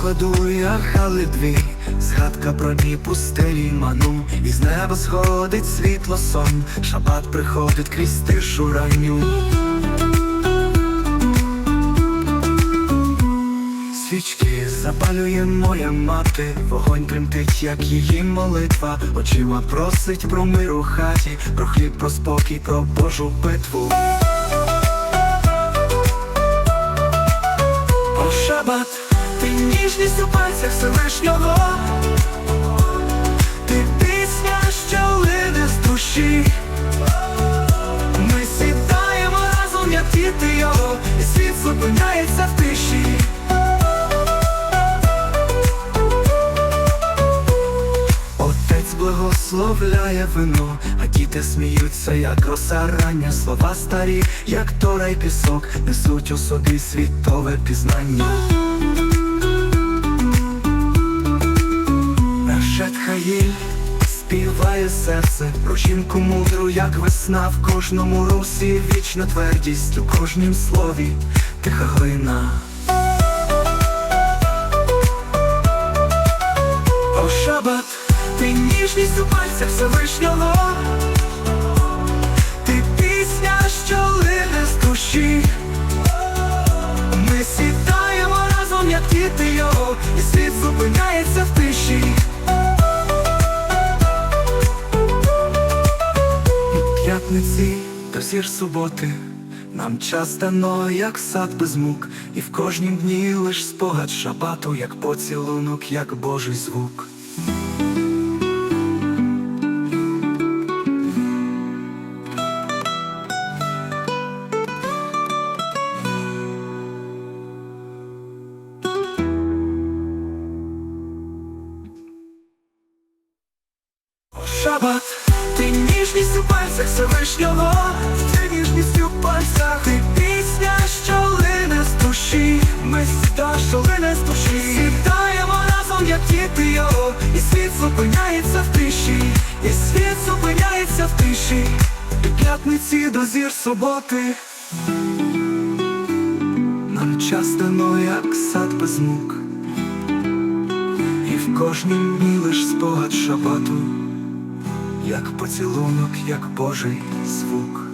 спогаду, як гали дві, згадка про дні пустелі ману, і неба сходить світло сон, шабат приходить крізь тишу ранню. Свічки запалює моя мати, вогонь тремтить, як її молитва, очима просить про мир у хаті, про хліб, про спокій, про Божу битву. Ніжність у пальцях Всевишнього, ти пісня, що лине з душі. Ми сідаємо разом, як діти його, і світ зупиняється в тиші. Отець благословляє вино, а діти сміються, як роса рання, слова старі, як тора й пісок, несуть у собі світове пізнання. Співає серце про жінку мудру, як весна в кожному русі, вічна твердість у кожнім слові, тиха глина. О, шабат, ти ніжність у пальцях Всевишнього, ти пісня, що лине з душі. Ми сідаємо разом, як діти його, і світ зупиняється в до зір суботи нам час дано, як сад без мук, і в кожнім дні лиш спогад шабату, як поцілунок, як Божий звук. Шабат, ніжність у пальцях Всевишнього, ти ніжність у пальцях, ти пісня, що лине з душі, ми сіда, що лине з душі, сідаємо разом, як діти його, і світ зупиняється в тиші, і світ зупиняється в тиші, від п'ятниці до зір суботи. Нам час як сад без мук, і в кожнім дні лиш спогад шабату як поцілунок, як Божий звук.